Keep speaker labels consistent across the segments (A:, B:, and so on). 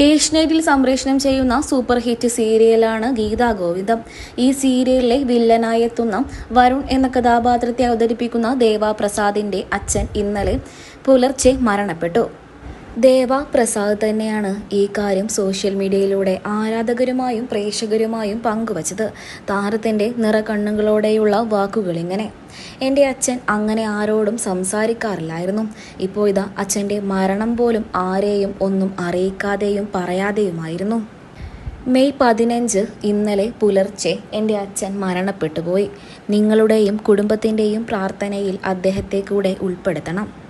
A: ഏഷ്യനെറ്റിൽ സംപ്രേഷണം ചെയ്യുന്ന super hit സീരിയലാണ് Gita ഗോവിന്ദം. ഈ സീരിയലിലെ വില്ലനായി എത്തുന്ന വരുൺ എന്ന കഥാപാത്രത്തെ അവതരിപ്പിക്കുന്ന ദേവാപ്രസാദിന്റെ അച്ഛൻ ഇന്നലെ പുലർച്ചെ മരണപ്പെട്ടു. ദേവ പ്രസാദ് തന്നെയാണ് ഈ കാര്യം സോഷ്യൽ മീഡിയയിലൂടെ ആരാധകരുമായും പ്രേക്ഷകരുമായും പങ്കുവച്ചത്. താരത്തിന്റെ നിറകണ്ണുകളോടെയുള്ള വാക്കുകളിങ്ങനെ. എന്റെ അച്ഛൻ അങ്ങനെ ആരോടും സംസാരിക്കാറില്ലായിരുന്നു. ഇപ്പോൾ ഇതാ അച്ഛന്റെ മരണം പോലും ആരെയും ഒന്നും അറിയിക്കാതെയും പറയാതെയുമായിരുന്നു. മെയ് പതിനഞ്ച് ഇന്നലെ പുലർച്ചെ എന്റെ അച്ഛൻ മരണപ്പെട്ടുപോയി. നിങ്ങളുടെയും കുടുംബത്തിന്റെയും പ്രാർത്ഥനയിൽ അദ്ദേഹത്തെ കൂടെ ഉൾപ്പെടുത്തണം.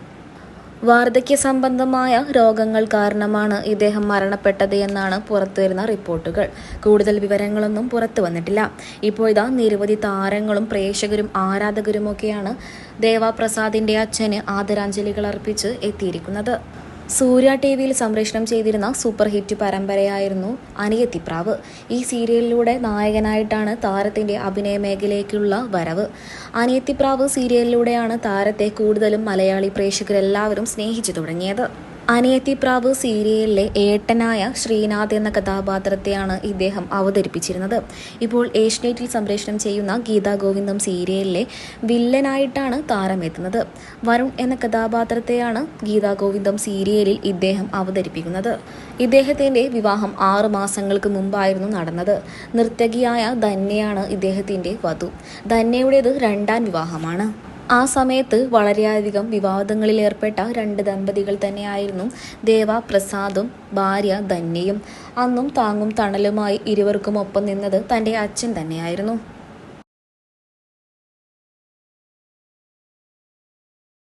A: വാർദ്ധക്യ സംബന്ധമായ രോഗങ്ങൾ കാരണമാണ് ഇദ്ദേഹം മരണപ്പെട്ടത് എന്നാണ് പുറത്തുവരുന്ന റിപ്പോർട്ടുകൾ. കൂടുതൽ വിവരങ്ങളൊന്നും പുറത്തു വന്നിട്ടില്ല ഇപ്പോൾ ഇതാ നിരവധി താരങ്ങളും പ്രേക്ഷകരും ആരാധകരുമൊക്കെയാണ് ദേവാപ്രസാദിന്റെ അച്ഛന് ആദരാഞ്ജലികൾ അർപ്പിച്ച് എത്തിയിരിക്കുന്നത്. സൂര്യ ടി വിയിൽ സംപ്രേഷണം ചെയ്തിരുന്ന സൂപ്പർ ഹിറ്റ് പരമ്പരയായിരുന്നു അനിയത്തിപ്രാവ്. ഈ സീരിയലിലൂടെ നായകനായിട്ടാണ് താരത്തിന്റെ അഭിനയ മേഖലയിലേക്കുള്ള വരവ്. അനിയത്തിപ്രാവ് സീരിയലിലൂടെയാണ് താരത്തെ കൂടുതലും മലയാളി പ്രേക്ഷകരെല്ലാവരും സ്നേഹിച്ചു തുടങ്ങിയത്. അനിയത്തിപ്രാവ് സീരിയലിലെ ഏട്ടനായ ശ്രീനാഥ് എന്ന കഥാപാത്രത്തെയാണ് ഇദ്ദേഹം അവതരിപ്പിച്ചിരുന്നത്. ഇപ്പോൾ ഏഷ്യനെറ്റിൽ സംപ്രേഷണം ചെയ്യുന്ന ഗീതാ ഗോവിന്ദം സീരിയലിലെ വില്ലനായിട്ടാണ് താരം എത്തുന്നത് വരുൺ എന്ന കഥാപാത്രത്തെയാണ് ഗീതാ ഗോവിന്ദം സീരിയലിൽ ഇദ്ദേഹം അവതരിപ്പിക്കുന്നത്. ഇദ്ദേഹത്തിന്റെ വിവാഹം ആറു മാസങ്ങൾക്ക് മുമ്പായിരുന്നു നടന്നത്. നർത്തകിയായ ധന്യയാണ് ഇദ്ദേഹത്തിന്റെ വധു. ധന്യയുടേത് രണ്ടാം വിവാഹമാണ്. ആ സമയത്ത് വളരെയധികം വിവാദങ്ങളിൽ ഏർപ്പെട്ട രണ്ട് ദമ്പതികൾ തന്നെയായിരുന്നു ദേവ പ്രസാദും ഭാര്യ ധന്യയും. അന്നും താങ്ങും തണലുമായി ഇരുവർക്കും ഒപ്പം നിന്നത് തന്റെ അച്ഛൻ തന്നെയായിരുന്നു.